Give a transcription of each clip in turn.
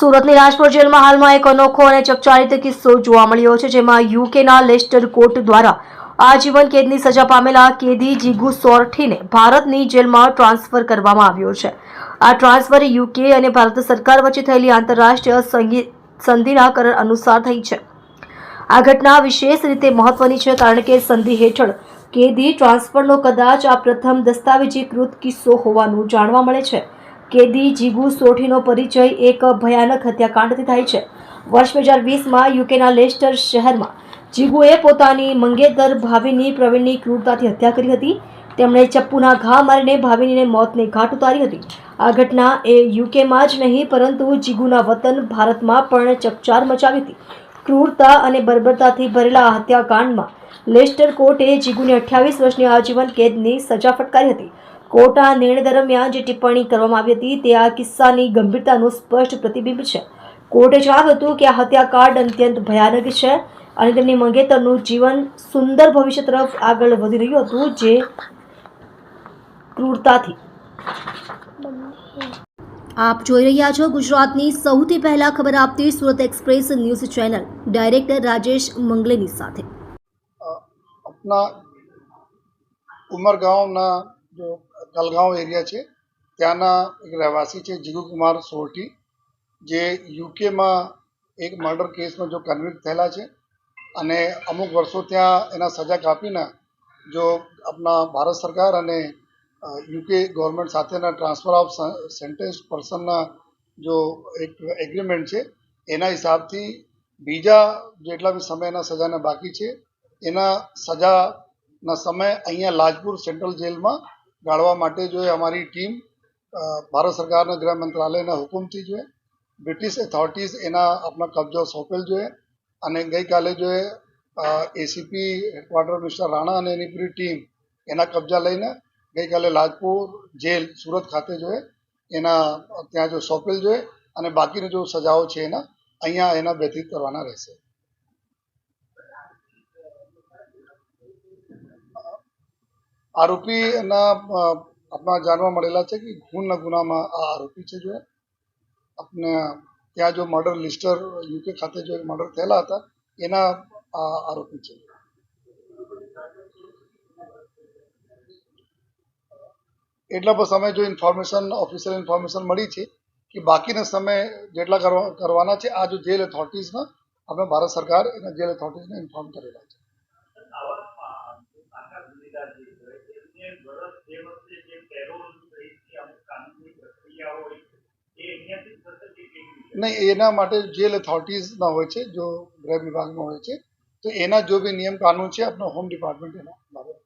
સુરતની રાજપુર જેલમાં હાલમાં એક અનોખો અને ચકચારિત કિસ્સો જોવા મળ્યો છે, જેમાં યુકેના લેસ્ટર કોર્ટ દ્વારા આજીવન કેદની સજા પામેલા કેદી જીગુ સોરઠીને ભારતની જેલમાં ટ્રાન્સફર કરવામાં આવ્યો છે. આ ટ્રાન્સફર યુકે અને ભારત સરકાર વચ્ચે થયેલી આંતરરાષ્ટ્રીય સંધિના કરાર અનુસાર થઈ છે. આ ઘટના વિશેષ રીતે મહત્વની છે, કારણ કે સંધિ હેઠળ કેદી ટ્રાન્સફરનો કદાચ આ પ્રથમ દસ્તાવેજીકૃત કિસ્સો હોવાનું જાણવા મળે છે. કેદી જીગુ સોઠીનો પરિચય એક ભયાનક હત્યાકાંડથી થાય છે. વર્ષ બે હજાર વીસમાં યુકેના લેસ્ટર શહેરમાં જીગુએ પોતાની મંગેતર ભાવિની પ્રવીણની ક્રૂરતાથી હત્યા કરી હતી. તેમણે ચપ્પુના ઘા મારીને ભાવિનીને મોતને ઘાટ ઉતારી હતી. આ ઘટના એ યુકેમાં જ નહીં, પરંતુ જીગુના વતન ભારતમાં પણ ચકચાર મચાવી હતી. ક્રૂરતા અને બર્બરતાથી ભરેલા હત્યાકાંડમાં લેસ્ટર કોર્ટે જીગુને અઠ્યાવીસ વર્ષની આજીવન કેદની સજા ફટકારી હતી. ખોટા નિર્ણય દરમિયાન જે ટિપ્પણી કરવામાં આવી હતી તે આ કિસ્સાની ગંભીરતાનું સ્પષ્ટ પ્રતિબિંબ છે. કોર્ટે જણાવ્યું હતું કે આ હત્યાકાંડ અત્યંત ભયાનક છે અને તેમની મંગેતરનું જીવન સુંદર ભવિષ્ય તરફ આગળ વધી રહ્યું હતું જે ક્રૂરતાથી. આપ જોઈ રહ્યા છો ગુજરાતની સૌથી પહેલા ખબર આપતી Surat express news channel. Director Rajesh મંગલેની સાથે. ઉમરગાંવના જો કલગાંવ એરિયા છે. ત્યાંના એક રહેવાસી છે જીગુકુમાર સોરઠી, જે યુકેમાં એક મર્ડર કેસમાં જો કન્વિક્ટ થયેલા છે અને અમુક વર્ષો ત્યાં એના સજા કાપીને જો આપણા ભારત સરકાર અને યુકે ગવર્મેન્ટ સાથેના ટ્રાન્સફર ઓફ સેન્ટેન્સ પર્સનના જો એક એગ્રીમેન્ટ છે, એના હિસાબથી બીજા જેટલા બી સમયના સજાના બાકી છે, એના સજાના સમય અહીંયા લાજપુર સેન્ટ્રલ જેલમાં ગાળવા માટે જો અમારી ટીમ ભારત સરકારના ગૃહ મંત્રાલયના હુકુમથી જોઈએ બ્રિટિશ ઓથોરિટીઝ એના આપણા કબજો સોંપેલ જોઈએ અને ગઈકાલે જોઈએ એસીપી હેડક્વાર્ટર મિસ્ટર રાણા અને એની પૂરી ટીમ એના કબજા લઈને ગઈકાલે લાજપુર જેલ, સુરત ખાતે જોઈએ એના ત્યાં જો સોંપેલ જોઈએ અને બાકીની જો સજાઓ છે એના, અહીંયા એના વ્યતીત કરવાના રહેશે. આરોપીના એના આપણા જાણવા મળેલા છે કે ખૂનના ગુનામાં આ આરોપી છે જો. આપણે ત્યાં જો મર્ડર લિસ્ટર યુકે ખાતે જો મર્ડર થયેલા હતા, એના આરોપી છે. એટલા પર સમય જો ઇન્ફોર્મેશન, ઓફિશિયલ ઇન્ફોર્મેશન મળી છે કે બાકીના સમય જેટલા કરવા, કરવાના છે, આ જો જેલ ઓથોરિટીઝના આપણે ભારત સરકાર એના જેલ ઓથોરિટીઝને ઇન્ફોર્મ કરેલા છે. નહીં એના માટે જેલ અથોરિટીઝના હોય છે જો ગૃહ વિભાગમાં હોય છે તો એના જો બી નિયમ કાનૂન છે આપણો હોમ ડિપાર્ટમેન્ટ એના બાબત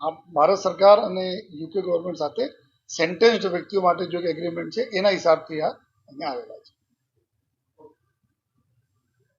હા ભારત સરકાર અને યુકે ગવર્મેન્ટ સાથે સેન્ટેન્સ્ડ વ્યક્તિઓ માટે જો એગ્રીમેન્ટ છે એના હિસાબથી આ અહીંયા આવેલા છે.